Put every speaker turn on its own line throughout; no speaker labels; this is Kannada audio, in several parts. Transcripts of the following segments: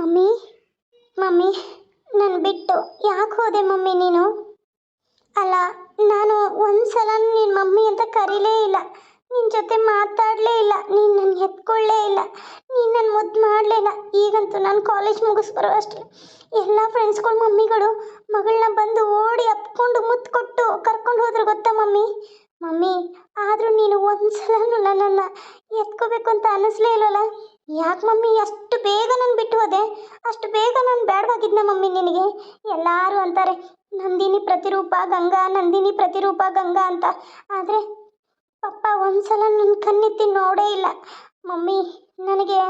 ಮಮ್ಮಿ ಮಮ್ಮಿ ನನ್ನ ಬಿಟ್ಟು ಯಾಕೆ ಹೋದೆ ಮಮ್ಮಿ ನೀನು? ಅಲ್ಲ, ನಾನು ಒಂದ್ಸಲ ನಿನ್ನ ಮಮ್ಮಿ ಅಂತ ಕರೀಲೇ ಇಲ್ಲ. ನಿನ್ನ ಜೊತೆ ಮಾತಾಡಲೇ ಇಲ್ಲ. ನೀನು ನನ್ನ ಎತ್ಕೊಳ್ಳೇ ಇಲ್ಲ. ನೀನು ನನ್ನ ಮುದ್ದು ಮಾಡಲೇ ಇಲ್ಲ. ಈಗಂತೂ ನಾನು ಕಾಲೇಜ್ ಮುಗಿಸ್ಬರೋ ಅಷ್ಟೇ. ಎಲ್ಲ ಫ್ರೆಂಡ್ಸ್ಗಳು ಮಮ್ಮಿಗಳು ಮಗಳನ್ನ ಬಂದು ಓಡಿ ಅಪ್ಕೊಂಡು ಮುದ್ದು ಕೊಟ್ಟು ಕರ್ಕೊಂಡು ಹೋದ್ರು ಗೊತ್ತಾ ಮಮ್ಮಿ? ಮಮ್ಮಿ, ಆದರೂ ನೀನು ಒಂದ್ಸಲನೂ ನನ್ನನ್ನು ಎತ್ಕೋಬೇಕು ಅಂತ ಅನ್ನಿಸ್ಲೇ ಇಲ್ಲಲ್ಲ? ಯಾಕೆ ಮಮ್ಮಿ? ಅಷ್ಟು ಬೇಗ ನಾನು ಬಿಟ್ಟು ಹೋದೆ. ಅಷ್ಟು ಬೇಗ ನಾನು ಬೇಡವಾಗಿದ್ನ ಮಮ್ಮಿ ನಿನಗೆ? ಎಲ್ಲರೂ ಅಂತಾರೆ, ನಂದಿನಿ ಪ್ರತಿರೂಪ ಗಂಗಾ, ನಂದಿನಿ ಪ್ರತಿರೂಪ ಗಂಗಾ ಅಂತ. ಆದರೆ ಪಪ್ಪ ಒಂದ್ಸಲ ನನ್ನ ಕಣ್ಣೆತ್ತಿ ನೋಡೇ ಇಲ್ಲ. ಮಮ್ಮಿ, ನನಗೆ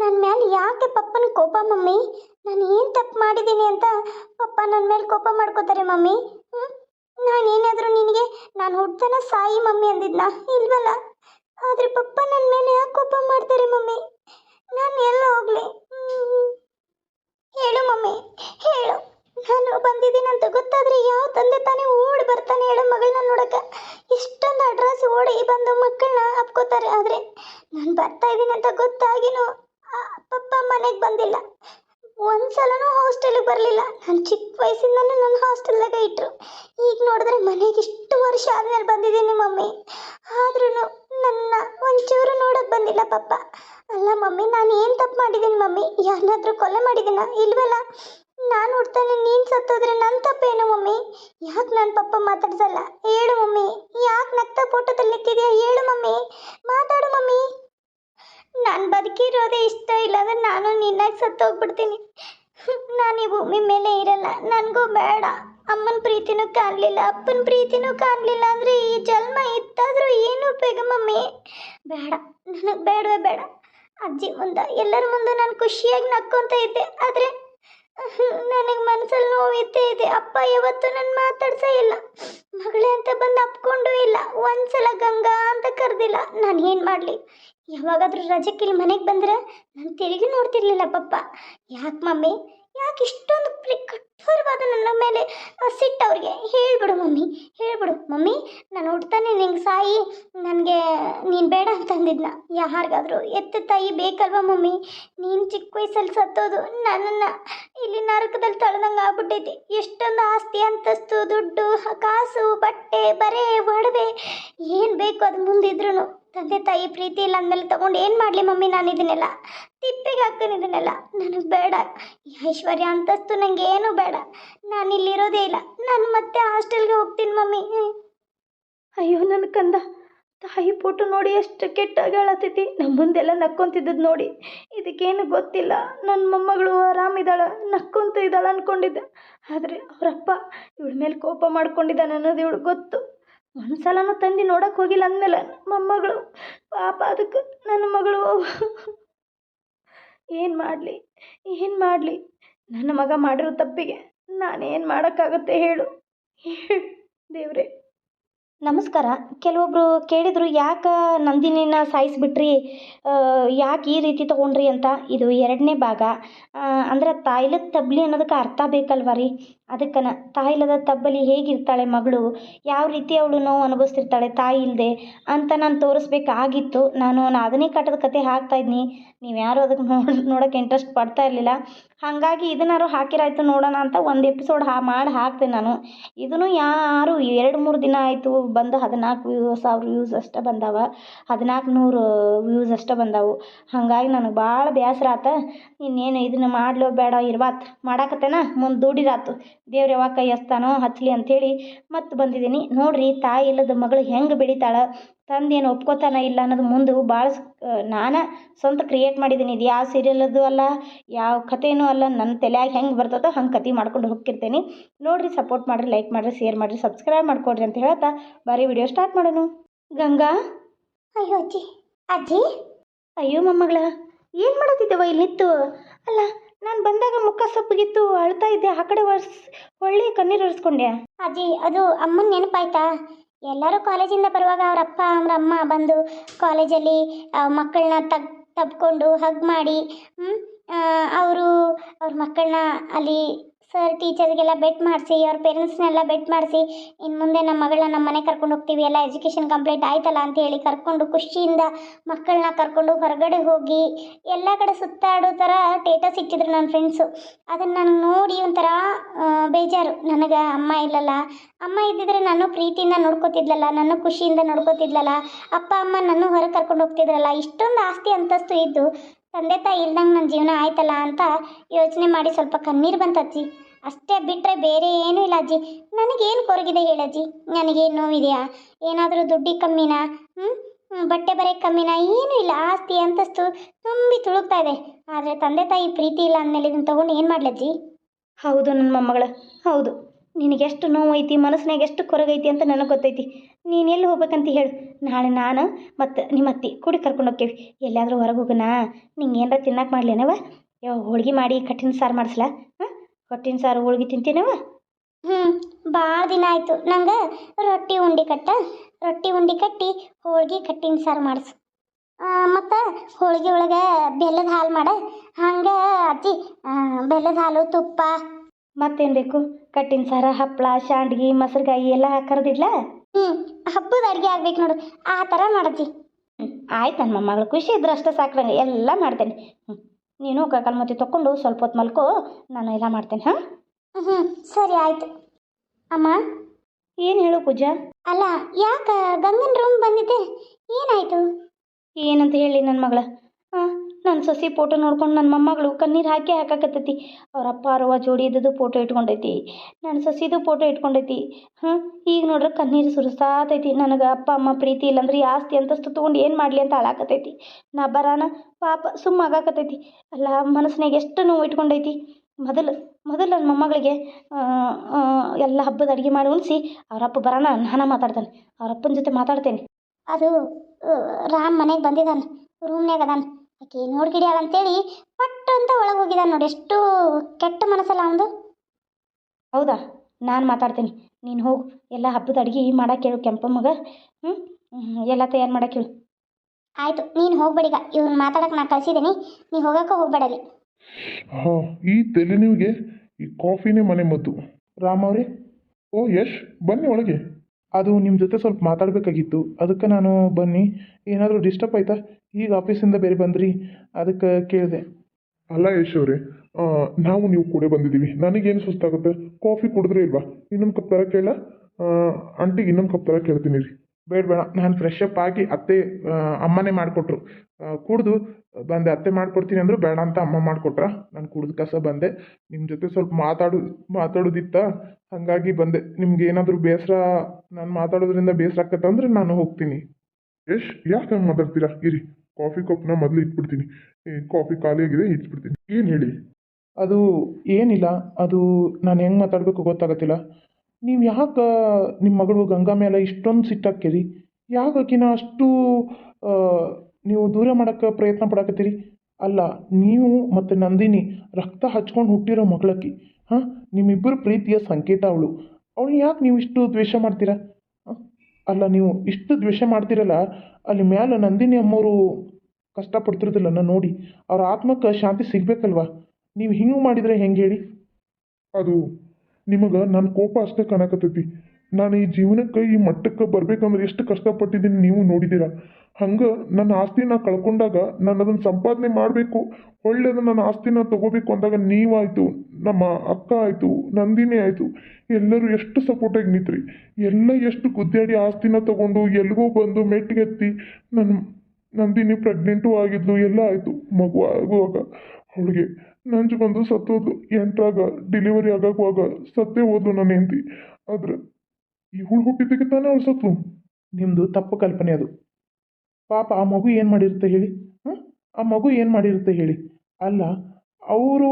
ನನ್ನ ಮೇಲೆ ಯಾಕೆ ಪಪ್ಪನ ಕೋಪ ಮಮ್ಮಿ? ನಾನು ಏನು ತಪ್ಪು ಮಾಡಿದ್ದೀನಿ ಅಂತ ಪಪ್ಪ ನನ್ನ ಮೇಲೆ ಕೋಪ ಮಾಡ್ಕೋತಾರೆ ಮಮ್ಮಿ. ನಾನೇನಾದರೂ ನಿನಗೆ ನಾನು ಹುಡ್ತನ ಸಾಯಿ ಮಮ್ಮಿ ಅಂದಿದ್ನಾ? ಇಲ್ವಲ್ಲ? ಆದರೆ ಪಪ್ಪ ನನ್ನ ಮೇಲೆ ಯಾಕೆ ಕೋಪ ಮಾಡ್ತಾರೆ ಮಮ್ಮಿ? ನಾನು ಎಲ್ಲ ಹೋಗ್ಲಿ. ಹೇಳು ಮಮ್ಮಿ, ಹೇಳು. ನಾನು ಬಂದಿದ್ದೀನಿ ಅಂತ ಗೊತ್ತಾದ್ರೆ ಯಾವ ತಂದೆ ತಾನೇ ಓಡಿ ಬರ್ತಾನೆ ಹೇಳು ಮಗಳನ್ನ ನೋಡಕ ಇಷ್ಟೊಂದು ಅಡ್ರೆಸ್ ಓಡಿ ಬಂದು ಮಕ್ಕಳನ್ನ ಅಪ್ಕೋತಾರೆ. ಆದರೆ ನಾನು ಬರ್ತಾ ಇದ್ದೀನಿ ಅಂತ ಗೊತ್ತಾಗಿನೂ ಪಪ್ಪ ಮನೆಗೆ ಬಂದಿಲ್ಲ. ಒಂದ್ಸಲನೂ ಹಾಸ್ಟೆಲಿಗೆ ಬರಲಿಲ್ಲ. ನಾನು ಚಿಕ್ಕ ವಯಸ್ಸಿಂದನೂ ನನ್ನ ಹಾಸ್ಟೆಲ್ದಾಗ ಇಟ್ಟರು ಈಗ ನೋಡಿದ್ರೆ ಮನೆಗೆ ಇಷ್ಟು ವರ್ಷ ಆದ್ಮೇಲೆ ಬಂದಿದ್ದೀನಿ ಮಮ್ಮಿ. ಆದ್ರೂ ನನ್ನ ಒಂಚೂರು ನೋಡಕ್ ಬಂದಿಲ್ಲ ಪಪ್ಪ. ಅಲ್ಲ ಮಮ್ಮಿ, ನಾನು ಏನು ತಪ್ಪು ಮಾಡಿದ್ದೀನಿ ಮಮ್ಮಿ? ಯಾರನ್ನಾದ್ರೂ ಕೊಲೆ ಮಾಡಿದ್ದೀನ? ಇಲ್ವಲ್ಲ? ನಾನು ಹುಡ್ತಾನೆ, ನೀನು ಸತ್ತೋದ್ರೆ ನನ್ನ ತಪ್ಪೇನು ಮಮ್ಮಿ? ಯಾಕೆ ನನ್ನ ಪಪ್ಪ ಮಾತಾಡ್ಸಲ್ಲ ಹೇಳು ಮಮ್ಮಿ. ಯಾಕೆ ನಗ್ತಾ ಫೋಟೋದಲ್ಲಿ ನಿಂತಿದ್ಯಾ? ಹೇಳು ಮಮ್ಮಿ. ಮಾತಾಡು ಮಮ್ಮಿ. ನಾನು ಬದುಕಿರೋದೇ ಇಷ್ಟ ಇಲ್ಲ ಅಂದ್ರೆ ನಾನು ನಿನ್ನಾಗಿ ಸತ್ತೋಗ್ಬಿಡ್ತೀನಿ. ನಾನು ಈ ಭೂಮಿ ಮೇಲೆ ಇರಲ್ಲ. ನನಗೂ ಬೇಡ. ಅಮ್ಮನ ಪ್ರೀತಿನೂ ಕಾಣಲಿಲ್ಲ. ಅಪ್ಪನ ಪ್ರೀತಿನೂ ಕಾಣಲಿಲ್ಲ ಅಂದರೆ ಈ ಜನ್ಮ ಇತ್ತಾದರೂ ಏನು ಉಪಯೋಗ ಮಮ್ಮಿ? ಬೇಡ. ನನಗೆ ಬೇಡವೇ ಬೇಡ. ಅಜ್ಜಿ ಮುಂದೆ, ಎಲ್ಲರ ಮುಂದೆ ನಾನು ಖುಷಿಯಾಗಿ ನಕ್ಕೊಂತ ಇದ್ದೆ. ಆದರೆ, ನನಗೆ ಮನಸ್ಸಲ್ಲಿ ನೋವಿದ್ದೇ ಇದೆ. ಅಪ್ಪ ಯಾವತ್ತೂ ನನ್ನ ಮಾತಾಡ್ಸೇ ಇಲ್ಲ. ಮಗಳೇ ಅಂತ ಬಂದು ಅಪ್ಕೊಂಡು ಇಲ್ಲ. ಒಂದ್ಸಲ ಗಂಗಾ ಅಂತ ಕರೆದಿಲ್ಲ. ನಾನು ಏನು ಮಾಡಲಿ? ಯಾವಾಗಾದರೂ ರಜಕ್ಕೆ ಇಲ್ಲಿ ಮನೆಗೆ ಬಂದರೆ ನಾನು ತಿರುಗಿ ನೋಡ್ತಿರ್ಲಿಲ್ಲ ಪಪ್ಪ. ಯಾಕೆ ಮಮ್ಮಿ? ಯಾಕೆ ಇಷ್ಟೊಂದು ಪ್ರಿ ಕಠೋರವಾದ ನನ್ನ ಮೇಲೆ ಸಿಟ್ಟು ಅವ್ರಿಗೆ. ಹೇಳ್ಬಿಡು ಮಮ್ಮಿ ಹೇಳ್ಬಿಡು. ಮಮ್ಮಿ, ನಾನು ಹುಡ್ತಾನೆ ನಿಂಗೆ ಸಾಯಿ, ನನಗೆ, ನೀನು ಬೇಡ ಅಂತಂದಿದ್ನ. ಯಾರಿಗಾದ್ರೂ ಎತ್ತ ತಾಯಿ ಬೇಕಲ್ವಾ ಮಮ್ಮಿ? ನೀನು ಚಿಕ್ಕ ವಯಸ್ಸಲ್ಲಿ ಸತ್ತೋದು ನನ್ನನ್ನು. ಇಲ್ಲಿ ನರಕದಲ್ಲಿ ತಳ್ದಂಗೆ ಆಗ್ಬಿಟ್ಟೈತಿ ಎಷ್ಟೊಂದು ಆಸ್ತಿ, ಅಂತಸ್ತು, ದುಡ್ಡು, ಕಾಸು, ಬಟ್ಟೆ, ಬರೆ, ಒಡವೆ. ಏನು ಬೇಕು ಅದು ಮುಂದಿದ್ರು ತಂದೆ ತಾಯಿ ಪ್ರೀತಿ ಇಲ್ಲ ಅಂದಮೇಲೆ ತಗೊಂಡು ಏನು ಮಾಡಲಿ ಮಮ್ಮಿ ನಾನು ಇದನ್ನೆಲ್ಲ? ತಿಪ್ಪಿಗೆ ಹಾಕ್ತೀನಿ ಇದನ್ನೆಲ್ಲ. ನನಗೆ ಬೇಡ. ಐಶ್ವರ್ಯ ಅಂತಸ್ತು ನನಗೆ ಏನು ಬೇಡ. ನಾನು ಇಲ್ಲಿರೋದೇ ಇಲ್ಲ. ನಾನು ಮತ್ತೆ ಹಾಸ್ಟೆಲ್ಗೆ ಹೋಗ್ತೀನಿ, ಮಮ್ಮಿ.
ಅಯ್ಯೋ ನನ್ನ ಕಂದ. ತಾಯಿ ಫೋಟೋ ನೋಡಿ ಎಷ್ಟು ಕೆಟ್ಟಾಗಿ ಹೇಳತ್ತೈತಿ ನಮ್ಮ ಮುಂದೆಲ್ಲ ನಕ್ಕೊಂತಿದ್ದದ್ದು ನೋಡಿ. ಇದಕ್ಕೇನು ಗೊತ್ತಿಲ್ಲ. ನನ್ನ ಮೊಮ್ಮಗಳು ಆರಾಮಿದ್ದಾಳ ನಕ್ಕೊಂತ ಇದ್ದಾಳೆ ಅಂದ್ಕೊಂಡಿದ್ದೆ ಆದರೆ ಅವರಪ್ಪ ಇವಳ ಮೇಲೆ ಕೋಪ ಮಾಡ್ಕೊಂಡಿದ್ದಾನೆ ಅನ್ನೋದು ಇವಳು ಗೊತ್ತು. ಒಂದು ಸಲನೂ ತಂದು ನೋಡೋಕೆ ಹೋಗಿಲ್ಲ ಅಂದಮೇಲೆ ಮೊಮ್ಮಗಳು. ಪಾಪ ಅದಕ್ಕೆ ನನ್ನ ಮಗಳು. ಏನು ಮಾಡಲಿ? ಏನು ಮಾಡಲಿ? ನನ್ನ ಮಗ ಮಾಡಿರೋ ತಪ್ಪಿಗೆ ನಾನೇನು ಮಾಡೋಕ್ಕಾಗುತ್ತೆ ಹೇಳು. ದೇವ್ರೆ.
ನಮಸ್ಕಾರ. ಕೆಲವೊಬ್ರು ಕೇಳಿದರು ಯಾಕೆ ನಂದಿನಿನ ಸಾಯಿಸ್ಬಿಟ್ರಿ? ಯಾಕೆ ಈ ರೀತಿ ತೊಗೊಂಡ್ರಿ ಅಂತ? ಇದು ಎರಡನೇ ಭಾಗ. ಅಂದ್ರೆ ತಾಯಿಲದ ತಬ್ಲಿ ಅನ್ನೋದಕ್ಕೆ ಅರ್ಥ ಬೇಕಲ್ವ ರೀ? ಅದಕ್ಕನ ತಾಯಿಲದ ತಬ್ಬಲಿ ಹೇಗಿರ್ತಾಳೆ ಮಗಳು? ಯಾವ ರೀತಿ ಅವಳು ನೋವು ಅನುಭವಿಸ್ತಿರ್ತಾಳೆ ತಾಯಿ ಇಲ್ಲದೆ ಅಂತ ನಾನು ತೋರಿಸ್ಬೇಕಾಗಿತ್ತು. ನಾನು ನಾದನೇ ಕಾಟದ ಕತೆ ಹಾಕ್ತಾ ಇದ್ನಿ. ನೀವು ಯಾರು ಅದಕ್ಕೆ ನೋಡಿ ನೋಡೋಕ್ಕೆ ಇಂಟ್ರೆಸ್ಟ್ ಪಡ್ತಾ ಇರಲಿಲ್ಲ. ಹಾಗಾಗಿ ಇದನ್ನಾರು ಹಾಕಿರಾಯ್ತು ನೋಡೋಣ ಅಂತ ಒಂದು ಎಪಿಸೋಡ್ ಹಾ ಮಾಡಿ ಹಾಕ್ತೆ ನಾನು. ಇದನ್ನು ಯಾರು ಎರಡು ಮೂರು ದಿನ ಆಯಿತು ಬಂದು ಹದಿನಾಲ್ಕು ವ್ಯೂ ಸಾವಿರ ವ್ಯೂಸ್ ಅಷ್ಟೇ ಬಂದಾವ. ಹದಿನಾಲ್ಕು ನೂರು ವ್ಯೂಸ್ ಅಷ್ಟೇ ಬಂದಾವು. ಹಾಗಾಗಿ ನನಗೆ ಭಾಳ ಬೇಸರ ಆತ. ಇನ್ನೇನು ಇದನ್ನು ಮಾಡ್ಲೋ ಬೇಡ ಇರ್ವಾತ್. ಮಾಡಾಕತ್ತೇನ? ಮುಂದೆ ದುಡಿರಾತು. ದೇವ್ರು ಯಾವಾಗ ಕೈ ಹಚ್ತಾನೋ ಹಚ್ಚಲಿ ಅಂಥೇಳಿ ಮತ್ತೆ ಬಂದಿದ್ದೀನಿ ನೋಡಿರಿ ತಾಯಿ ಇಲ್ಲದ ಮಗಳು ಹೆಂಗೆ ಬೆಳಿತಾಳೆ? ತಂದೇನು ಒಪ್ಕೊತಾನ ಇಲ್ಲ ಅನ್ನೋದು ಮುಂದೆ ಭಾಳ ನಾನು ಸ್ವಂತ ಕ್ರಿಯೇಟ್ ಮಾಡಿದ್ದೀನಿ ಇದು ಯಾವ ಸೀರಿಯಲದು ಅಲ್ಲ ಯಾವ ಕಥೆನೂ ಅಲ್ಲ ನನ್ನ ತಲೆಯಾಗ ಹೆಂಗೆ ಬರ್ತದೋ ಹಂಗೆ ಕತೆ ಮಾಡ್ಕೊಂಡು ಹೋಗ್ತಿರ್ತೀನಿ. ನೋಡಿರಿ ಸಪೋರ್ಟ್ ಮಾಡಿರಿ ಲೈಕ್ ಮಾಡಿರಿ ಶೇರ್ ಮಾಡಿರಿ ಸಬ್ಸ್ಕ್ರೈಬ್ ಮಾಡ್ಕೊಡ್ರಿ ಅಂತ ಹೇಳ್ತಾ ಬರೀ ವಿಡಿಯೋ ಸ್ಟಾರ್ಟ್ ಮಾಡೋಣ. ಗಂಗಾ? ಅಯ್ಯೋ ಅಜ್ಜಿ ಅಜ್ಜಿ? ಅಯ್ಯೋ ಮೊಮ್ಮಗಳ ಏನು ಮಾಡತ್ತಿದ್ದವ ಇಲ್ಲಿ ನಿಂತು? ಅಲ್ಲ ನಾನು ಬಂದಾಗ ಮುಖ ಸಪ್ಪಗಿತ್ತು ಅಳ್ತಾ ಇದ್ದೆ ಆ ಕಡೆ ಒರ್ಸ್ ಒಳ್ಳೆ ಕಣ್ಣೀರು ಒರೆಸ್ಕೊಂಡೆ. ಅಜ್ಜಿ ಅದು ಅಮ್ಮನ ನೆನಪಾಯ್ತಾ? ಎಲ್ಲರೂ ಕಾಲೇಜಿಂದ ಬರುವಾಗ ಅವ್ರ ಅಪ್ಪ, ಅವ್ರ ಅಮ್ಮ ಬಂದು ಕಾಲೇಜಲ್ಲಿ ಮಕ್ಕಳನ್ನ ತಗ್, ತಬ್ಕೊಂಡು ಹಗ್ ಮಾಡಿ ಅವರು, ಅವ್ರ ಮಕ್ಕಳನ್ನ ಅಲ್ಲಿ ಸರ್ ಟೀಚರ್ಗೆಲ್ಲ ಬೆಟ್ ಮಾಡಿಸಿ, ಅವ್ರ ಪೇರೆಂಟ್ಸ್ನೆಲ್ಲ ಬೆಟ್ ಮಾಡಿಸಿ ಇನ್ನು ಮುಂದೆ ನಮ್ಮ ಮಗಳನ್ನ ನಮ್ಮ ಮನೆ ಕರ್ಕೊಂಡು ಹೋಗ್ತೀವಿ, ಎಲ್ಲ ಎಜುಕೇಷನ್ ಕಂಪ್ಲೀಟ್ ಆಯ್ತಲ್ಲ ಅಂತ ಹೇಳಿ ಕರ್ಕೊಂಡು ಖುಷಿಯಿಂದ ಮಕ್ಕಳನ್ನ ಕರ್ಕೊಂಡು ಹೊರಗಡೆ ಹೋಗಿ, ಎಲ್ಲ ಕಡೆ ಸುತ್ತಾಡೋ ಥರ ಟೇಟಸ್ ಇಟ್ಟಿದ್ರು ನನ್ನ ಫ್ರೆಂಡ್ಸು ಅದನ್ನು ನನಗೆ ನೋಡಿ ಒಂಥರ ಬೇಜಾರು. ನನಗೆ ಅಮ್ಮ ಇಲ್ಲಲ್ಲ. ಅಮ್ಮ ಇದ್ದಿದ್ರೆ ನಾನು ಪ್ರೀತಿಯಿಂದ ನೋಡ್ಕೋತಿದ್ಲಲ್ಲ ನಾನು ಖುಷಿಯಿಂದ ನೋಡ್ಕೋತಿದ್ಲಲ್ಲ. ಅಪ್ಪ, ಅಮ್ಮ ನನ್ನ ಹೊರಗೆ ಕರ್ಕೊಂಡು ಹೋಗ್ತಿದ್ರಲ್ಲ. ಇಷ್ಟೊಂದು ಆಸ್ತಿ ಅಂತಸ್ತು ಇದ್ದು ತಂದೆ ತಾಯಿ ಇಲ್ದಂಗೆ ನನ್ನ ಜೀವನ ಆಯ್ತಲ್ಲ ಅಂತ ಯೋಚನೆ ಮಾಡಿ ಸ್ವಲ್ಪ ಕಣ್ಣೀರು ಬಂತಜ್ಜಿ. ಅಷ್ಟೇ ಬಿಟ್ಟರೆ ಬೇರೆ ಏನೂ ಇಲ್ಲ ಅಜ್ಜಿ. ನನಗೇನು ಕೊರಗಿದೆ ಹೇಳಜ್ಜಿ? ನನಗೇನು ನೋವಿದೆಯಾ? ಏನಾದರೂ ದುಡ್ಡಿ ಕಮ್ಮಿನಾ? ಹ್ಞೂ ಬಟ್ಟೆ ಬರೆ ಕಮ್ಮಿನಾ? ಏನೂ ಇಲ್ಲ. ಆಸ್ತಿ ಅಂತಸ್ತು ತುಂಬಿ ತುಳುಕ್ತಾ ಇದೆ. ಆದರೆ ತಂದೆ ತಾಯಿ ಪ್ರೀತಿ ಇಲ್ಲ ಅಂದಮೇಲೆ ಇದನ್ನು ತೊಗೊಂಡು ಏನು ಮಾಡ್ಲಜ್ಜಿ?
ಹೌದು ನನ್ನ ಮೊಮ್ಮಗಳ, ಹೌದು. ನಿನಗೆ ಎಷ್ಟು ನೋವು ಐತಿ ಮನಸ್ಸಿನಾಗ ಎಷ್ಟು ಕೊರಗೈತಿ ಅಂತ ನನಗೆ ಗೊತ್ತೈತಿ. ನೀನು ಎಲ್ಲಿ ಹೋಗ್ಬೇಕಂತ ಹೇಳು. ನಾಳೆ ನಾನು ಮತ್ತು ನಿಮ್ಮ ಅತ್ತಿ ಕೂಡಿ ಕರ್ಕೊಂಡು ಹೋಕ್ಕೇವಿ ಎಲ್ಲಾದರೂ ಹೊರಗೆ ಹೋಗೋಣ. ನಿಂಗೆ ಏನಾರ ತಿನ್ನಕ್ಕೆ ಮಾಡ್ಲೇನವ? ಯಾವ ಹೋಳ್ಗೆ ಮಾಡಿ ಕಟ್ಟಿನ ಸಾರು ಮಾಡಿಸ್ಲ? ಹಾಂ? ಕಟ್ಟಿನ ಸಾರು, ಹೋಳ್ಗೆ ತಿಂತೀನವ?
ಹ್ಞೂ ಭಾಳ ದಿನ ಆಯಿತು. ನಂಗೆ ರೊಟ್ಟಿ ಉಂಡೆ ಕಟ್ಟ. ರೊಟ್ಟಿ ಉಂಡೆ ಕಟ್ಟಿ ಹೋಳ್ಗೆ ಕಟ್ಟಿನ ಸಾರು ಮಾಡಿಸು. ಮತ್ತು ಹೋಳ್ಗೆ ಒಳಗೆ ಬೆಲ್ಲದ ಹಾಲು ಮಾಡ. ಹಂಗೆ ಅಜ್ಜಿ ಬೆಲ್ಲದ ಹಾಲು, ತುಪ್ಪ
ಮತ್ತೇನು ಬೇಕು? ಕಟ್ಟಿನ ಸಾರ ಹಪ್ಪಳ ಶಾಂಡ್ಗಿ ಮೊಸರುಗಾಯಿ ಎಲ್ಲ ಕರೆದಿಡ್ಲ
ಹ್ಞೂ ಹಬ್ಬದ ಅಡುಗೆ ಆಗ್ಬೇಕು ನೋಡು. ಆ ಥರ ಮಾಡಜ್ಜಿ.
ಆಯ್ತು ನನ್ನ ಮೊಮ್ಮಗಳು. ಖುಷಿ ಇದ್ರೆ ಅಷ್ಟೇ ಸಾಕು ನಂಗೆ. ಎಲ್ಲ ಮಾಡ್ತೇನೆ. ಹ್ಞೂ ನೀನು ಕಲ್ಮತ್ತಿ ತೊಗೊಂಡು ಸ್ವಲ್ಪ ಹೊತ್ತು ಮಲ್ಕೋ. ನಾನು ಎಲ್ಲ ಮಾಡ್ತೇನೆ ಹಾಂ?
ಹ್ಞೂ ಸರಿ ಆಯಿತು. ಅಮ್ಮ?
ಏನು ಹೇಳು ಪೂಜಾ?
ಅಲ್ಲ ಯಾಕೆ ಗಂಗನ ರೂಮ್ ಬಂದಿದ್ದೆ? ಏನಾಯಿತು?
ಏನಂತ ಹೇಳಿ ನನ್ನ ಮಗಳ. ಹಾಂ ನನ್ನ ಸೊಸಿ ಫೋಟೋ ನೋಡ್ಕೊಂಡು ನನ್ನ ಮೊಮ್ಮಗಳು ಕಣ್ಣೀರು ಹಾಕಿ ಹಾಕಾಕತ್ತೈತಿ. ಅವ್ರ ಅಪ್ಪ ಅರವ ಜೋಡಿ ಇದ್ದದ್ದು ಫೋಟೋ ಇಟ್ಕೊಂಡೈತಿ. ನನ್ನ ಸೊಸಿದು ಫೋಟೋ ಇಟ್ಕೊಂಡೈತಿ. ಹ್ಞೂ ಈಗ ನೋಡ್ರೆ ಕಣ್ಣೀರು ಸುರಿಸಾತೈತಿ. ನನಗೆ ಅಪ್ಪ, ಅಮ್ಮ ಪ್ರೀತಿ ಇಲ್ಲಾಂದ್ರೆ ಆಸ್ತಿ ಅಂತಸ್ತು ತೊಗೊಂಡು ಏನು ಮಾಡಲಿ ಅಂತ ಅಳಾಕತ್ತೈತಿ. ನಾ ಬರಾನ ಪಾಪ ಸುಮ್ಮ ಆಗಾಕತ್ತೈತಿ. ಅಲ್ಲ ಮನಸ್ಸಿನಾಗ ಎಷ್ಟು ನೋವು ಇಟ್ಕೊಂಡೈತಿ. ಮೊದಲು ಮೊದಲು ನನ್ನ ಮೊಮ್ಮಗಳಿಗೆ ಎಲ್ಲ ಹಬ್ಬದ ಅಡುಗೆ ಮಾಡಿ ಉಣಿಸಿ ಅವರಪ್ಪ ಬರೋಣ ನಾನು ಮಾತಾಡ್ತೇನೆ. ಅವರಪ್ಪನ ಜೊತೆ ಮಾತಾಡ್ತೇನೆ.
ಅದು ರಾಮ್ ಮನೆಗೆ ಬಂದಿದ್ದಾನೆ ರೂಮ್ನಾಗ ಅದಾನ. ಆಕೆ ನೋಡ್ಗಿಡ್ಯಾಳ ಅಂತೇಳಿ ಪಟ್ಟು ಅಂತ ಒಳಗೆ ಹೋಗಿದ್ದಾನೆ ನೋಡಿ ಎಷ್ಟು ಕೆಟ್ಟ ಮನಸ್ಸಲ್ಲ ಅವನು
ಹೌದಾ? ನಾನು ಮಾತಾಡ್ತೀನಿ. ನೀನು ಹೋಗು. ಎಲ್ಲ ಹಬ್ಬದ ಅಡುಗೆ ಮಾಡಕ್ಕೆ ಹೇಳು ಕೆಂಪಮ್ಮಗ ಹ್ಞೂ ಎಲ್ಲ ತಯಾರು ಮಾಡಕ್ಕೆ ಹೇಳು.
ಆಯಿತು ನೀನು ಹೋಗ್ಬೇಡೀಗ ಇವ್ರನ್ನ ಮಾತಾಡಕ್ಕೆ ನಾನು ಕಳಿಸಿದ್ದೀನಿ ನೀ ಹೋಗಕ್ಕೆ ಹೋಗ್ಬೇಡಲ್ಲಿ
ಹಾಂ ಈ ನಿಮಗೆ ಈ ಕಾಫಿನೇ ಮನೆ ಮದ್ದು. ರಾಮ ಅವರೇ? ಓ ಯಶ್ ಬನ್ನಿ ಒಳಗೆ. ಅದು ನಿಮ್ಮ ಜೊತೆ ಸ್ವಲ್ಪ ಮಾತಾಡಬೇಕಾಗಿತ್ತು. ಅದಕ್ಕೆ ನಾನು ಬನ್ನಿ. ಏನಾದರೂ ಡಿಸ್ಟರ್ಬ್ ಆಯ್ತಾ? ಈಗ ಆಫೀಸಿಂದ ಬೇರೆ ಬಂದ್ರಿ. ಅದಕ್ಕೆ ಕೇಳಿದೆ.
ಅಲ್ಲ ಯಶ್ ಅವರೇ ನಾವು ನೀವು ಕೂಡ ಬಂದಿದ್ದೀವಿ. ನನಗೇನು ಸುಸ್ತಾಗುತ್ತೆ? ಕಾಫಿ ಕುಡಿದ್ರೆ ಇಲ್ವಾ? ಇನ್ನೊಂದು ಕಪ್ ತರ ಕೇಳ. ಆಂಟಿಗೆ ಇನ್ನೊಂದು ಕಪ್ ತರ ಕೇಳ್ತೀನಿ ರೀ.
ಬೇಡ ಬೇಡ ನಾನು ಫ್ರೆಶ್ ಅಪ್ ಆಗಿ ಅತ್ತೆ ಅಮ್ಮನೇ ಮಾಡಿಕೊಟ್ರು. ಕುಡ್ದು ಬಂದೆ, ಅತ್ತೆ ಮಾಡ್ಕೊಡ್ತೀನಿ ಅಂದರು ಬೇಡ ಅಂತ ಅಮ್ಮ ಮಾಡಿಕೊಟ್ರ. ನಾನು ಕುಡ್ದು ಕಸ ಬಂದೆ. ನಿಮ್ಮ ಜೊತೆ ಸ್ವಲ್ಪ ಮಾತಾಡು, ಮಾತಾಡೋದಿತ್ತ? ಹಾಗಾಗಿ ಬಂದೆ. ನಿಮ್ಗೆ ಏನಾದರೂ ಬೇಸರ, ನಾನು ಮಾತಾಡೋದ್ರಿಂದ ಬೇಸರ ಆಕತ್ತಂದ್ರೆ ನಾನು ಹೋಗ್ತೀನಿ.
ಯಶ್, ಯಾಕೆ ಹಂಗೆ ಮಾತಾಡ್ತೀರಾ? ಇರಿ, ಕಾಫಿ ಕಪ್ನ ಮೊದಲು ಇಟ್ಬಿಡ್ತೀನಿ. ಕಾಫಿ ಖಾಲಿಯಾಗಿದೆ ಇಟ್ಬಿಡ್ತೀನಿ. ಏನು ಹೇಳಿ?
ಅದು ಏನಿಲ್ಲ. ಅದು ನಾನು ಹೆಂಗೆ ಮಾತಾಡಬೇಕು ಗೊತ್ತಾಗತ್ತಿಲ್ಲ. ನೀವು ಯಾಕೆ ನಿಮ್ಮ ಮಗಳು ಗಂಗಾ ಮೇಲೆ ಇಷ್ಟೊಂದು ಸಿಟ್ಟಾಕ್ತೀರಿ? ಯಾಕಿನ ಅಷ್ಟು ನೀವು ದೂರ ಮಾಡೋಕ್ಕೆ ಪ್ರಯತ್ನ ಪಡಕತ್ತೀರಿ? ಅಲ್ಲ, ನೀವು ಮತ್ತು ನಂದಿನಿ ರಕ್ತ ಹಚ್ಕೊಂಡು ಹುಟ್ಟಿರೋ ಮಗಳಕ್ಕಿ ಹಾಂ? ನಿಮ್ಮಿಬ್ಬರ ಪ್ರೀತಿಯ ಸಂಕೇತ ಅವಳು. ಅವಳು ಯಾಕೆ ನೀವು ಇಷ್ಟು ದ್ವೇಷ ಮಾಡ್ತೀರಾ? ಅಲ್ಲ, ನೀವು ಇಷ್ಟು ದ್ವೇಷ ಮಾಡ್ತೀರಲ್ಲ, ಅಲ್ಲಿ ಮ್ಯಾಲೆ ನಂದಿನಿ ಅಮ್ಮವರು ಕಷ್ಟಪಡ್ತಿರೋದಿಲ್ಲ ನೋಡಿ, ಅವ್ರ ಆತ್ಮಕ್ಕೆ ಶಾಂತಿ ಸಿಗಬೇಕಲ್ವಾ? ನೀವು ಹಿಂಗೆ ಮಾಡಿದರೆ ಹೆಂಗೆ ಹೇಳಿ?
ಅದು ನಿಮಗೆ ನನ್ನ ಕೋಪ ಅಷ್ಟೇ ಕಾಣಕತ್ತೈತಿ. ನಾನು ಈ ಜೀವನಕ್ಕೆ ಈ ಮಟ್ಟಕ್ಕೆ ಬರಬೇಕಂದ್ರೆ ಎಷ್ಟು ಕಷ್ಟಪಟ್ಟಿದ್ದೀನಿ ನೀವು ನೋಡಿದ್ದೀರಾ? ಹಂಗೆ ನನ್ನ ಆಸ್ತಿನ ಕಳ್ಕೊಂಡಾಗ ನಾನು ಅದನ್ನು ಸಂಪಾದನೆ ಮಾಡಬೇಕು. ಒಳ್ಳೆಯದು ನನ್ನ ಆಸ್ತಿನ ತಗೋಬೇಕು ಅಂದಾಗ ನೀವಾಯಿತು, ನಮ್ಮ ಅಕ್ಕ ಆಯಿತು, ನಂದಿನಿ ಆಯಿತು, ಎಲ್ಲರೂ ಎಷ್ಟು ಸಪೋರ್ಟಾಗಿ ನಿಂತ್ರಿ. ಎಲ್ಲ ಎಷ್ಟು ಗುದ್ದಾಡಿ ಆಸ್ತಿನ ತೊಗೊಂಡು ಎಲ್ಲಿಗೂ ಬಂದು ಮೆಟ್ಟಿಗೆತ್ತಿ ನನ್ನ ನಂದಿನಿ ಪ್ರೆಗ್ನೆಂಟು ಆಗಿದ್ಲು, ಎಲ್ಲ ಆಯಿತು, ಮಗು ಆಗುವಾಗ. ಅವಳಿಗೆ ನಂಜು ಬಂದು ಸತ್ತೋದ್ಲು. ಎಂಟ್ರಾಗ ಡೆಲಿವರಿ ಆಗಾಗುವಾಗ ಸತ್ತೇ ಹೋದ್ಲು ನನ್ನ ಹೆಂಡತಿ. ಆದ್ರೆ ಇವಳು ಹುಟ್ಟಿದ್ದಕ್ಕೆ ತಾನೇ ಅವಳು
ನಿಮ್ಮದು ತಪ್ಪು ಕಲ್ಪನೆ ಅದು. ಪಾಪ ಆ ಮಗು ಏನು ಮಾಡಿರುತ್ತೆ ಹೇಳಿ? ಹ್ಞೂ ಆ ಮಗು ಏನು ಮಾಡಿರುತ್ತೆ ಹೇಳಿ? ಅಲ್ಲ, ಅವರು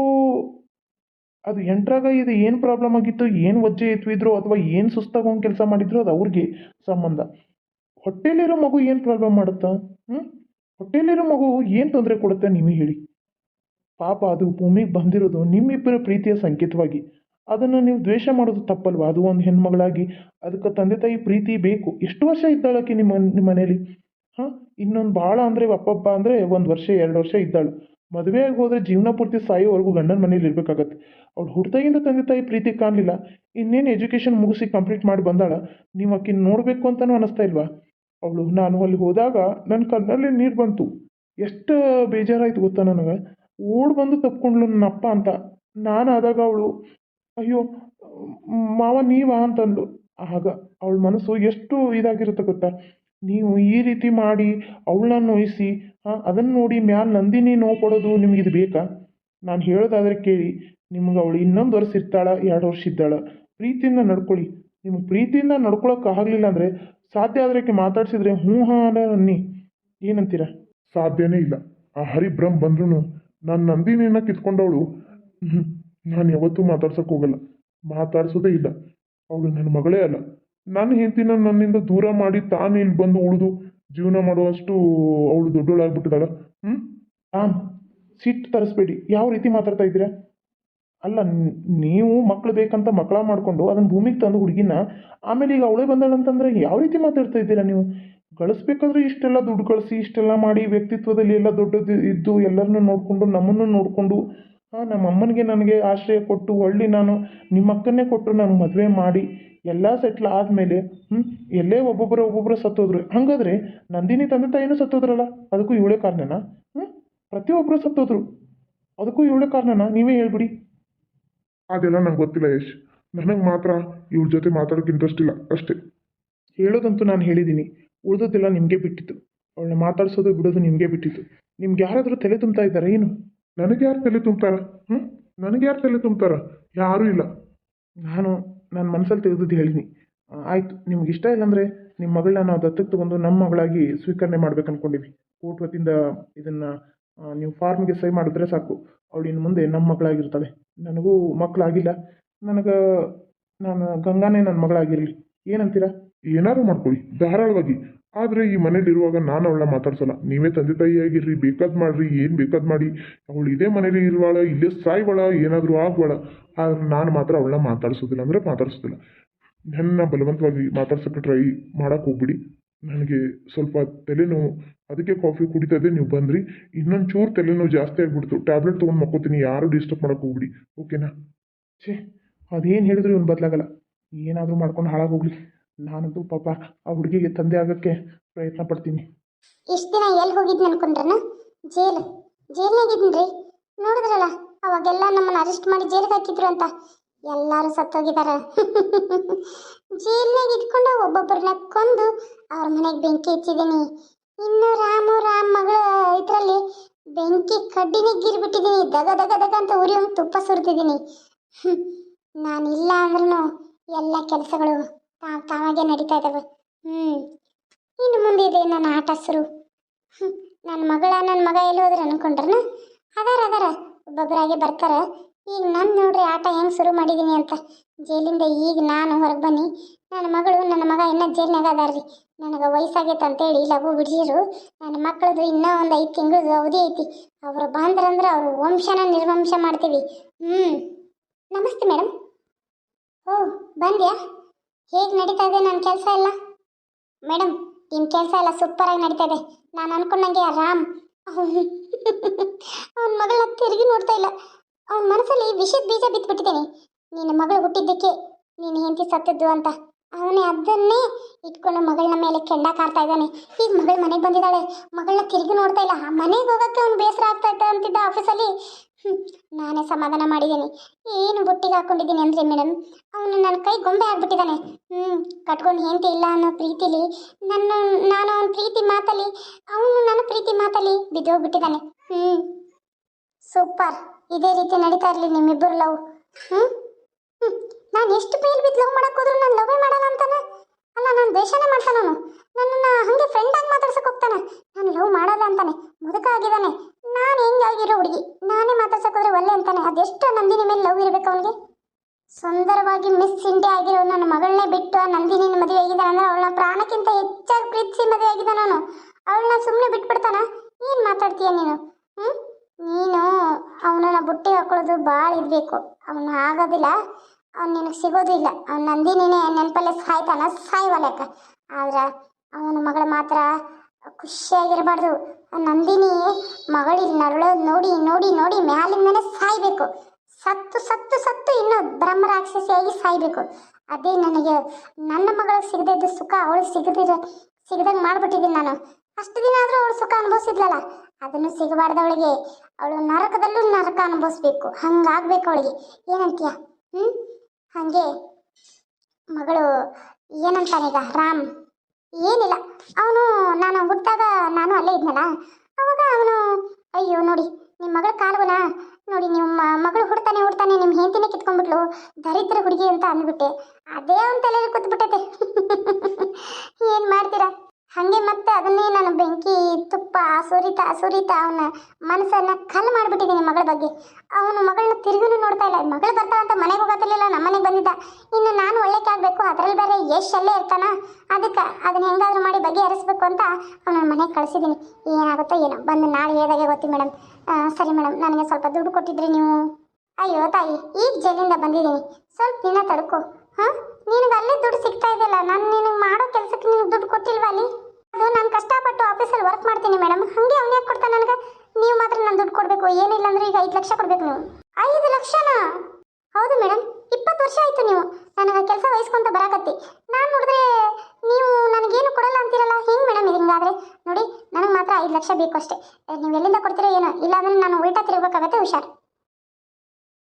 ಅದು ಎಂಟ್ರಾಗ ಇದು, ಏನು ಪ್ರಾಬ್ಲಮ್ ಆಗಿತ್ತು, ಏನು ಒಜ್ಜೆ ಎತ್ವಿದ್ರು ಅಥವಾ ಏನು ಸುಸ್ತಾಗೋಂಗೆ ಕೆಲಸ ಮಾಡಿದ್ರು ಅದು ಅವ್ರಿಗೆ ಸಂಬಂಧ. ಹೊಟ್ಟೆಲಿರೋ ಮಗು ಏನು ಪ್ರಾಬ್ಲಮ್ ಮಾಡುತ್ತಾ? ಹ್ಞೂ ಹೊಟ್ಟೆಲಿರೋ ಮಗು ಏನು ತೊಂದರೆ ಕೊಡುತ್ತೆ ನಿಮಗೆ ಹೇಳಿ? ಪಾಪ ಅದು ಭೂಮಿಗೆ ಬಂದಿರೋದು ನಿಮ್ಮಿಬ್ಬರ ಪ್ರೀತಿಯ ಸಂಕೇತವಾಗಿ. ಅದನ್ನು ನೀವು ದ್ವೇಷ ಮಾಡೋದು ತಪ್ಪಲ್ವಾ? ಅದು ಒಂದು ಹೆಣ್ಮಗಳಾಗಿ, ಅದಕ್ಕೆ ತಂದೆ ತಾಯಿ ಪ್ರೀತಿ ಬೇಕು. ಎಷ್ಟು ವರ್ಷ ಇದ್ದಾಳಕ್ಕೆ ನಿಮ್ಮ ನಿಮ್ಮ ಮನೇಲಿ? ಹಾಂ? ಇನ್ನೊಂದು ಭಾಳ ಅಂದರೆ ಅಪ್ಪಪ್ಪ ಅಂದರೆ ಒಂದು ವರ್ಷ, ಎರಡು ವರ್ಷ ಇದ್ದಾಳು. ಮದುವೆ ಆಗಿ ಹೋದರೆ ಜೀವನ ಪೂರ್ತಿ ಸಾಯೋವರೆಗೂ ಗಂಡನ ಮನೇಲಿ ಇರಬೇಕಾಗತ್ತೆ. ಅವಳು ಹುಡ್ತಾಗಿಂದ ತಂದೆ ತಾಯಿ ಪ್ರೀತಿ ಕಾಣಲಿಲ್ಲ. ಇನ್ನೇನು ಎಜುಕೇಷನ್ ಮುಗಿಸಿ ಕಂಪ್ಲೀಟ್ ಮಾಡಿ ಬಂದಾಳ? ನೀವು ಆಕಿನ ನೋಡಬೇಕು ಅಂತಲೂ ಅನಿಸ್ತಾ ಇಲ್ವಾ? ಅವಳು, ನಾನು ಅಲ್ಲಿ ಹೋದಾಗ ನನ್ನ ಕಣ್ಣಲ್ಲಿ ನೀರು ಬಂತು. ಎಷ್ಟು ಬೇಜಾರಾಯ್ತು ಗೊತ್ತಾ ನನಗೆ? ಓಡ್ ಬಂದು ತಪ್ಕೊಂಡ್ಲು ನನ್ನ ಅಪ್ಪ ಅಂತ. ನಾನು ಆದಾಗ ಅವಳು ಅಯ್ಯೋ, ಮಾವ ನೀವಾ ಅಂತಂದು. ಆಗ ಅವಳ ಮನಸ್ಸು ಎಷ್ಟು ಇದಾಗಿರುತ್ತೆ ಗೊತ್ತಾ? ನೀವು ಈ ರೀತಿ ಮಾಡಿ ಅವಳನ್ನ ನೋಯಿಸಿ, ಹಾಂ, ಅದನ್ನು ನೋಡಿ ಮ್ಯಾಲೆ ನಂದಿನಿ ನೋವು ನಿಮ್ಗೆ ಇದು ಬೇಕಾ? ನಾನು ಹೇಳೋದಾದ್ರೆ ಕೇಳಿ, ನಿಮ್ಗೆ ಅವಳು ಇನ್ನೊಂದು ವರ್ಷ ಇರ್ತಾಳ, ಎರಡು ವರ್ಷ ಇದ್ದಾಳ. ಪ್ರೀತಿಯಿಂದ ನಡ್ಕೊಳ್ಳಿ. ನಿಮ್ಗೆ ಪ್ರೀತಿಯಿಂದ ನಡ್ಕೊಳಕ್ಕೆ ಆಗಲಿಲ್ಲ ಅಂದರೆ ಸಾಧ್ಯ ಆದರೆ ಆಕೆ ಮಾತಾಡ್ಸಿದ್ರೆ ಹ್ಞೂ, ಹಾಂ ಅನ್ನಿ. ಏನಂತೀರ?
ಸಾಧ್ಯನೇ ಇಲ್ಲ. ಆ ಹರಿಭ್ರಮ್ ಬಂದ್ರೂ ನಾನು ನಂದಿನಿನ ಕಿತ್ಕೊಂಡವಳು. ನಾನು ಯಾವತ್ತೂ ಮಾತಾಡ್ಸೋಕೆ ಹೋಗಲ್ಲ. ಮಾತಾಡ್ಸೋದೇ ಇಲ್ಲ. ಅವಳು ನನ್ನ ಮಗಳೇ ಅಲ್ಲ. ನನ್ನ ಹೆಂಡತಿನ ನನ್ನಿಂದ ದೂರ ಮಾಡಿ ತಾನು ಇಲ್ಲಿ ಬಂದು ಉಳಿದು ಜೀವನ ಮಾಡುವಷ್ಟು ಅವಳು ದೊಡ್ಡವಳಾಗ್ಬಿಟ್ಟಿದ್ದಾಳ ಹ್ಞೂ
ಆಮ್, ಸಿಟ್ಟು ತರಿಸ್ಬೇಡಿ. ಯಾವ ರೀತಿ ಮಾತಾಡ್ತಾ ಇದ್ದೀರಾ? ಅಲ್ಲ, ನೀವು ಮಕ್ಳು ಬೇಕಂತ ಮಕ್ಕಳ ಮಾಡಿಕೊಂಡು ಅದನ್ನು ಭೂಮಿಗೆ ತಂದು ಹುಡುಗಿನ ಆಮೇಲೆ ಈಗ ಅವಳೇ ಬಂದಾಳಂತಂದ್ರೆ ಯಾವ ರೀತಿ ಮಾತಾಡ್ತಾ ಇದ್ದೀರಾ ನೀವು? ಗಳಿಸ್ಬೇಕಾದ್ರೆ ಇಷ್ಟೆಲ್ಲ ದುಡ್ಡು ಗಳಿಸಿ ಇಷ್ಟೆಲ್ಲ ಮಾಡಿ ವ್ಯಕ್ತಿತ್ವದಲ್ಲಿ ಎಲ್ಲ ದೊಡ್ಡದು ಇದ್ದು ಎಲ್ಲರನ್ನೂ ನೋಡಿಕೊಂಡು, ನಮ್ಮನ್ನು ನೋಡಿಕೊಂಡು ಹಾಂ ನಮ್ಮ ಅಮ್ಮನಿಗೆ ನನಗೆ ಆಶ್ರಯ ಕೊಟ್ಟು ಹೊಳ್ಳಿ ನಾನು ನಿಮ್ಮ ಅಕ್ಕನ್ನೇ ಕೊಟ್ಟರು ನಾನು ಮದುವೆ ಮಾಡಿ ಎಲ್ಲ ಸೆಟ್ಲ್ ಆದಮೇಲೆ ಹ್ಞೂ ಎಲ್ಲೇ ಒಬ್ಬೊಬ್ಬರು ಒಬ್ಬೊಬ್ಬರು ಸತ್ತೋದ್ರು. ಹಾಗಾದ್ರೆ ನಂದಿನಿ ತಂದೆ ತಾಯಿನೂ ಸತ್ತೋದ್ರಲ್ಲ ಅದಕ್ಕೂ ಇವಳೇ ಕಾರಣನಾ? ಹ್ಞೂ ಪ್ರತಿಯೊಬ್ಬರು ಸತ್ತೋದ್ರು. ಅದಕ್ಕೂ ಇವಳೇ ಕಾರಣನಾ? ನೀವೇ ಹೇಳ್ಬಿಡಿ.
ಅದೆಲ್ಲ ನಂಗೆ ಗೊತ್ತಿಲ್ಲ ಯಶ್. ನನಗೆ ಮಾತ್ರ ಇವ್ರ ಜೊತೆ ಮಾತಾಡೋಕೆ ಇಂಟ್ರೆಸ್ಟ್ ಇಲ್ಲ ಅಷ್ಟೇ.
ಹೇಳೋದಂತೂ ನಾನು ಹೇಳಿದ್ದೀನಿ ಉಳಿದೋದೆಲ್ಲ ನಿಮಗೆ ಬಿಟ್ಟಿತ್ತು. ಅವಳನ್ನ ಮಾತಾಡ್ಸೋದು ಬಿಡೋದು ನಿಮಗೆ ಬಿಟ್ಟಿತ್ತು. ನಿಮ್ಗೆ ಯಾರಾದರೂ ತಲೆ ತುಂಬ್ತಾ ಇದ್ದಾರೆ ಏನು?
ನನಗೆ ಯಾರು ತಲೆ ತುಂಬ್ತಾರ? ಹ್ಞೂ ನನಗೆ ಯಾರು ತಲೆ ತುಂಬ್ತಾರ? ಯಾರೂ ಇಲ್ಲ.
ನಾನು ನನ್ನ ಮನಸ್ಸಲ್ಲಿ ತೆಗೆದಿದ್ದು ಹೇಳಿನಿ ಆಯಿತು. ನಿಮ್ಗೆ ಇಷ್ಟ ಇಲ್ಲಾಂದರೆ ನಿಮ್ಮ ಮಗಳನ್ನ ನಾವು ದತ್ತಕ್ಕೆ ತಗೊಂಡು ನಮ್ಮ ಮಗಳಾಗಿ ಸ್ವೀಕರಣೆ ಮಾಡ್ಬೇಕು ಅಂದ್ಕೊಂಡಿವಿ ಕೋರ್ಟ್ ವತಿಯಿಂದ ಇದನ್ನು ನೀವು ಫಾರ್ಮ್ಗೆ ಸಹಿ ಮಾಡಿದ್ರೆ ಸಾಕು. ಅವಳು ಇನ್ನು ಮುಂದೆ ನಮ್ಮ ಮಗಳಾಗಿರ್ತಾಳೆ. ನನಗೂ ಮಕ್ಕಳಾಗಿಲ್ಲ ನನಗೆ, ನಾನು ಗಂಗಾನೇ ನನ್ನ ಮಗಳಾಗಿರಲಿ. ಏನಂತೀರಾ?
ಏನಾದ್ರು ಮಾಡ್ಕೊಳ್ಳಿ. ಧಾರಾಳವಾಗಿ. ಆದರೆ ಈ ಮನೇಲಿ ಇರುವಾಗ ನಾನು ಅವಳನ್ನ ಮಾತಾಡ್ಸಲ್ಲ. ನೀವೇ ತಂದೆ ತಾಯಿಯಾಗಿರ್ರಿ, ಬೇಕಾದ್ ಮಾಡ್ರಿ, ಏನು ಬೇಕಾದ್ ಮಾಡಿ. ಅವಳು ಇದೇ ಮನೇಲಿ ಇರುವಾಳ, ಇಲ್ಲೇ ಸಾಯ್ವಾಳ, ಏನಾದರೂ ಆಗ್ಬಾಳ ಆದ್ರೆ ನಾನು ಮಾತ್ರ ಅವಳನ್ನ ಮಾತಾಡ್ಸೋದಿಲ್ಲ ಅಂದರೆ ಮಾತಾಡ್ಸೋದಿಲ್ಲ. ನನ್ನ ಬಲವಂತವಾಗಿ ಮಾತಾಡ್ಸೋಕ್ಕೆ ಟ್ರೈ ಮಾಡಕ್ಕೆ ಹೋಗ್ಬಿಡಿ. ನನಗೆ ಸ್ವಲ್ಪ ತಲೆನೋವು, ಅದಕ್ಕೆ ಕಾಫಿ ಕುಡಿತಾ ನೀವು ಬಂದ್ರಿ. ಇನ್ನೊಂದು ಚೂರು ತಲೆನೋವು ಜಾಸ್ತಿ ಆಗಿಬಿಡ್ತು. ಟ್ಯಾಬ್ಲೆಟ್ ತೊಗೊಂಡು ಮಕ್ಕೋತೀನಿ, ಯಾರು ಡಿಸ್ಟರ್ಬ್ ಮಾಡಕ್ಕೆ ಹೋಗ್ಬಿಡಿ. ಓಕೆನಾ?
ಛೇ, ಅದೇನು ಹೇಳಿದ್ರು ಇವನು ಬದಲಾಗಲ್ಲ. ಏನಾದರೂ ಮಾಡ್ಕೊಂಡು ಹಾಳಾಗೋಗ್ಲಿ. ನಾನಂತೂ ಪಾಪ ಆ ಹುಡುಗಿಗೆ ತಂದೆ ಆಗಕ್ಕೆ ಪ್ರಯತ್ನ ಪಡ್ತೀನಿ.
ಇಷ್ಟು ದಿನ ಎಲ್ಲಿ ಹೋಗಿದ್ ಅನ್ಕೊಂಡ್ರನ? ಜೈಲು ಜೈಲ್ನಾಗಿದ್ನ್ರಿ ನೋಡಿದ್ರಲ್ಲ, ಅವಾಗೆಲ್ಲ ನಮ್ಮನ್ನ ಅರೆಸ್ಟ್ ಮಾಡಿ ಜೈಲಿಗೆ ಹಾಕಿದ್ರು ಅಂತ. ಎಲ್ಲರೂ ಸತ್ತೋಗಿದಾರ. ಜೈಲ್ನಾಗ ಇದ್ಕೊಂಡು ಒಬ್ಬೊಬ್ಬರನ್ನ ಕೊಂದು ಅವ್ರ ಮನೆಗೆ ಬೆಂಕಿ ಹಚ್ಚಿದ್ದೀನಿ. ಇನ್ನು ರಾಮು, ರಾಮ್ ಮಗಳ ಇದರಲ್ಲಿ ಬೆಂಕಿ ಕಡ್ಡಿನೇ ಗಿರ್ಬಿಟ್ಟಿದ್ದೀನಿ ದಗ ದಗ ದಗ ಅಂತ ಉರಿಯೊಂದು ತುಪ್ಪ ಸುರಿದಿದ್ದೀನಿ ನಾನಿಲ್ಲ ಅಂದ್ರೂ ಎಲ್ಲ ಕೆಲಸಗಳು ತಾವ್ ತಾವಾಗೆ ನಡೀತಾ ಇದ್ದಾವೆ ಹ್ಞೂ ಇನ್ನು ಮುಂದೆ ಇದೆ ನನ್ನ ಆಟ ಶುರು. ನನ್ನ ಮಗಳ ನನ್ನ ಮಗ ಎಲ್ಲಿ ಹೋದ್ರೆ ಅನ್ಕೊಂಡ್ರನ? ಅದಾರ ಅದಾರ. ಒಬ್ಬೊಬ್ಬರಾಗಿ ಬರ್ತಾರ. ಈಗ ನಾನು ನೋಡ್ರಿ ಆಟ ಹೆಂಗೆ ಶುರು ಮಾಡಿದ್ದೀನಿ ಅಂತ. ಜೈಲಿಂದ ಈಗ ನಾನು ಹೊರಗೆ ಬನ್ನಿ. ನನ್ನ ಮಗಳು, ನನ್ನ ಮಗ ಇನ್ನೂ ಜೈಲ್ನಾಗ ಅದಾರ್ರಿ. ನನಗೆ ವಯಸ್ಸಾಗೈತೆ ಅಂತೇಳಿ ಲಘು ಬಿಡಿಸಿರು. ನನ್ನ ಮಕ್ಕಳದು ಇನ್ನೂ ಒಂದು ಐದು ತಿಂಗಳದು ಅವಧಿ ಐತಿ. ಅವರು ಬಂದ್ರಂದ್ರೆ ಅವರು ವಂಶನ ನಿರ್ವಂಶ ಮಾಡ್ತೀವಿ. ಹ್ಞೂ ನಮಸ್ತೆ ಮೇಡಮ್ ಓ, ಬಂದ್ಯಾ? ಹೇಗೆ ನಡೀತಾ ಇದೆ ನನ್ನ ಕೆಲಸ ಎಲ್ಲ? ಮೇಡಮ್ ನಿಮ್ಮ ಕೆಲಸ ಎಲ್ಲ ಸೂಪರಾಗಿ ನಡೀತಾ ಇದೆ. ನಾನು ಅನ್ಕೊಂಡಂಗೆ ರಾಮ್, ಅವನ ಮಗಳನ್ನ ತಿರುಗಿ ನೋಡ್ತಾ ಇಲ್ಲ. ಅವನ ಮನಸ್ಸಲ್ಲಿ ವಿಷದ ಬೀಜ ಬಿತ್ಬಿಟ್ಟಿದ್ದೇನೆ. ನಿನ್ನ ಮಗಳು ಹುಟ್ಟಿದ್ದಕ್ಕೆ ನೀನು ಹೆಂಡತಿ ಸತ್ತದ್ದು ಅಂತ. ಅವನೇ ಅದನ್ನೇ ಇಟ್ಕೊಂಡು ಮಗಳನ್ನ ಮೇಲೆ ಕೆಂಡ ಕಾರ್ತಾ ಇದ್ದಾನೆ. ಈಗ ಮಗಳು ಮನೆಗೆ ಬಂದಿದ್ದಾಳೆ. ಮಗಳನ್ನ ತಿರುಗಿ ನೋಡ್ತಾ ಇಲ್ಲ. ಮನೆಗೆ ಹೋಗೋಕ್ಕೆ ಅವ್ನು ಬೇಸರ ಆಗ್ತಾ ಇದ್ದ ಅಂತಿದ್ದ ಆಫೀಸಲ್ಲಿ ಹ್ಮ್, ನಾನೇ ಸಮಾಧಾನ ಮಾಡಿದ್ದೀನಿ. ಏನು ಬುಟ್ಟಿಗೆ ಹಾಕೊಂಡಿದ್ದೀನಿ ಅಂದ್ರೆ ಮೇಡಮ್ ಅವನು ನನ್ನ ಕೈ ಗೊಂಬೆ ಆಗ್ಬಿಟ್ಟಿದ್ದಾನೆ. ಹ್ಞೂ ಕಟ್ಕೊಂಡು ಹೆಂಡತಿ ಇಲ್ಲ ಅನ್ನೋ ಪ್ರೀತಿಲಿ ನನ್ನ ನಾನು ಅವನ ಪ್ರೀತಿ ಮಾತಲ್ಲಿ ಅವನು ನನ್ನ ಪ್ರೀತಿ ಮಾತಲ್ಲಿ ಬಿದ್ದೋಗ್ಬಿಟ್ಟಿದ್ದಾನೆ. ಹ್ಞೂ ಸೂಪರ್. ಇದೇ ರೀತಿ ನಡೀತಾ ಇರಲಿ ನಿಮ್ಮಿಬ್ಬರು ಲವ್. ಹ್ಞೂ ಹ್ಞೂ ನಾನು ಎಷ್ಟು ಬೇಲ್ ಬಿದ್ದು ಲವ್ ಮಾಡಕ್ಕೆ ಹೋದ್ರು ನಾನು ಲವೇ ಮಾಡಲ್ಲ ಅಂತಾನೆ? ಅಲ್ಲ ನಾನು ದ್ವೇಷನೇ ಮಾಡ್ತಾನೆ ಅವನು. ನನ್ನನ್ನು ಹಾಗೆ ಫ್ರೆಂಡಾಗಿ ಮಾತಾಡ್ಸಕ್ಕೆ ಹೋಗ್ತಾನೆ. ನಾನು ಲವ್ ಮಾಡಲ್ಲ ಅಂತಾನೆ. ಮುದುಕ ಆಗಿದ್ದಾನೆ ನಾನು ಹೆಂಗಾಗಿರೋ ಹುಡುಗಿ? ನಾನೇ ಅಂತಾನೆ. ಅದೆಷ್ಟು ನಂದಿನಿ ಮೇಲೆ ಲವ್ ಇರಬೇಕು ಅವನಿಗೆ? ಸುಂದರವಾಗಿ ಮಿಸ್ ಇಂಡಿಯಾ ಆಗಿರೋ ನನ್ನ ಮಗಳನ್ನೇ ಬಿಟ್ಟು ಆ ನಂದಿನಿನ ಮದುವೆ ಆಗಿದ್ದಾನೆ ಅಂದ್ರೆ ಅವಳ ಪ್ರಾಣಕ್ಕಿಂತ ಹೆಚ್ಚಾಗಿ ಪ್ರೀತಿಸಿ ಮದುವೆ ಆಗಿದ್ದಾನ ಅವನು ಅವಳನ್ನ ಸುಮ್ಮನೆ ಬಿಟ್ಬಿಡ್ತಾನ? ಏನು ಮಾತಾಡ್ತೀಯ ನೀನು? ಹ್ಞೂ ನೀನು ಅವನನ್ನ ಬುಟ್ಟಿಗೆ ಹಾಕೊಳ್ಳೋದು ಭಾಳ ಇರಬೇಕು. ಅವನು ಆಗೋದಿಲ್ಲ. ಅವ್ನು ನಿನಗೆ ಸಿಗೋದು ಇಲ್ಲ. ಅವ್ನು ನಂದಿನಿನೇ ನೆನಪಲ್ಲೇ ಸಾಯ್ತಾನ ಸಾಯ್ವಲಕ್ಕ ಆದ್ರೆ ಅವನ ಮಗಳು ಮಾತ್ರ ಖುಷಿಯಾಗಿರಬಾರ್ದು. ನಂದಿನಿ ಮಗಳಿಗೆ ನರಳೋದು ನೋಡಿ ನೋಡಿ ನೋಡಿ ಮ್ಯಾಲಿಂದನೇ ಸಾಯ್ಬೇಕು ಸತ್ತು ಸತ್ತು ಸತ್ತು ಇನ್ನು ಬ್ರಹ್ಮ ರಾಕ್ಷಸಿಯಾಗಿ ಸಾಯ್ಬೇಕು. ಅದೇ ನನಗೆ ನನ್ನ ಮಗಳಿಗೆ ಸಿಗದಿದ್ದ ಸುಖ ಅವಳು ಸಿಗದಿರ, ಸಿಗದಂಗೆ ಮಾಡ್ಬಿಟ್ಟಿದ್ದೀನಿ ನಾನು. ಅಷ್ಟು ದಿನ ಆದರೂ ಅವಳು ಸುಖ ಅನುಭವಿಸಿದ್ಲಲ್ಲ? ಅದನ್ನು ಸಿಗಬಾರ್ದವಳಿಗೆ. ಅವಳು ನರಕದಲ್ಲೂ ನರಕ ಅನುಭವಿಸ್ಬೇಕು. ಹಂಗಾಗ್ಬೇಕು ಅವಳಿಗೆ. ಏನಂತೀಯ? ಹ್ಞೂ ಹಾಗೆ. ಮಗಳು ಏನಂತಾನೀಗ? ರಾಮ್. ಏನಿಲ್ಲ. ಅವನು, ನಾನು ಹುಟ್ಟಿದಾಗ ನಾನು ಅಲ್ಲೇ ಇದ್ನಲ್ಲ? ಅವಾಗ ಅವನು, ಅಯ್ಯೋ, ನೋಡಿ. ನಿಮ್ಮ ಮಗಳ ಕಾಲುವನ? ನೋಡಿ ನಿಮ್ಮ ಮಗಳು ಹುಡ್ತಾನೆ ಹುಡ್ತಾನೆ ನಿಮ್ಮ ಹೆಂಡತಿನೇ ಕಿತ್ಕೊಂಡ್ಬಿಟ್ಲು. ದರಿದ್ರ ಹುಡುಗಿ ಅಂತ ಅಂದ್ಬಿಟ್ಟೆ. ಅದೇ ಅವನ ತಲೆಯಲ್ಲಿ ಕೂತ್ಬಿಟ್ಟೈತೆ. ಏನು ಮಾಡ್ತೀರಾ? ಹಾಗೆ ಮತ್ತೆ ಅದನ್ನೇ ನಾನು ಬೆಂಕಿ, ತುಪ್ಪ, ಸುರಿತಾ ಸುರಿತಾ ಅವನ ಮನಸ್ಸನ್ನ ಕಲ್ಲು ಮಾಡಿಬಿಟ್ಟಿದ್ದೀನಿ ಮಗಳ ಬಗ್ಗೆ. ಅವನು ಮಗಳನ್ನ ತಿರುಗಿನೂ ನೋಡ್ತಾ ಇಲ್ಲ. ಮಗಳು ಬರ್ತಾ ಅಂತ ಮನೆಗೆ ಹೋಗತ್ತಿರ್ಲಿಲ್ಲ ನಮ್ಮ ಮನೆಗೆ ಬಂದಿದ್ದ. ಇನ್ನು ನಾನು ಒಳ್ಳೆಕೆ ಆಗಬೇಕು ಅದರಲ್ಲಿ ಬೇರೆ ಯಶ್ ಅಲ್ಲೇ ಇರ್ತಾನ? ಅದಕ್ಕೆ ಅದನ್ನ ಹೆಂಗಾದ್ರೂ ಮಾಡಿ ಬಗೆಹರಿಸ್ಬೇಕು ಅಂತ ಅವನ ಮನೆಗೆ ಕಳಿಸಿದ್ದೀನಿ ಏನಾಗುತ್ತೋ ಏನೋ. ಬಂದು ನಾಳೆ ಹೇಳಿದಾಗೆ ಗೊತ್ತಿ ಮೇಡಮ್ ಸರಿ ಮೇಡಮ್ ನನಗೆ ಸ್ವಲ್ಪ ದುಡ್ಡು ಕೊಟ್ಟಿದ್ರಿ ನೀವು. ಅಯ್ಯೋ ತಾಯಿ, ಈಗ ಜೈಲಿಂದ ಬಂದಿದ್ದೀನಿ. ಸ್ವಲ್ಪ ದಿನ ತಡ್ಕೊ. ಹಾಂ? ನಿನಗೆ ಅಲ್ಲೇ ದುಡ್ಡು ಸಿಗ್ತಾ ಇದೆಯಲ್ಲ, ನಾನು ನಿನಗೆ ಮಾಡೋ ಕೆಲಸಕ್ಕೆ ನಿನಗೆ ದುಡ್ಡು ಕೊಟ್ಟಿಲ್ವಾ ಅಲ್ಲಿ? ಅದು ನಾನು ಕಷ್ಟಪಟ್ಟು ಆಫೀಸಲ್ಲಿ ವರ್ಕ್ ಮಾಡ್ತೀನಿ ಮೇಡಮ್ ಹಾಗೆ ಅವ್ನು ಯಾಕೆ ಕೊಡ್ತಾನೆ ನನಗೆ? ನೀವು ಮಾತ್ರ ನಾನು ದುಡ್ಡು ಕೊಡಬೇಕು, ಏನಿಲ್ಲ ಅಂದ್ರೆ ಈಗ ಐದು ಲಕ್ಷ ಕೊಡಬೇಕು ನೀವು. ಐದು ಲಕ್ಷನಾ? ಹೌದು ಮೇಡಮ್ ಇಪ್ಪತ್ತು ವರ್ಷ ಆಯ್ತು ನೀವು. ನನಗೆ ಕೆಲಸ ವಹಿಸ್ಕೊಂತ ಬರಕತ್ತಿ. ನಾನು ನೋಡಿದ್ರೆ ನೀವು ನನಗೇನು ಕೊಡಲ್ಲ ಅಂತೀರಲ್ಲ? ಹೆಂಗೆ ಮೇಡಮ್ ಇದು ನೋಡಿ, ನನಗೆ ಮಾತ್ರ ಐದು ಲಕ್ಷ ಬೇಕು ಅಷ್ಟೇ. ನೀವು ಎಲ್ಲಿಂದ ಕೊಡ್ತೀರೋ ಏನೋ, ಇಲ್ಲಾಂದ್ರೆ ನಾನು ಉಲ್ಟಾ ತಿರುಗಬೇಕಾಗತ್ತೆ ಹುಷಾರು.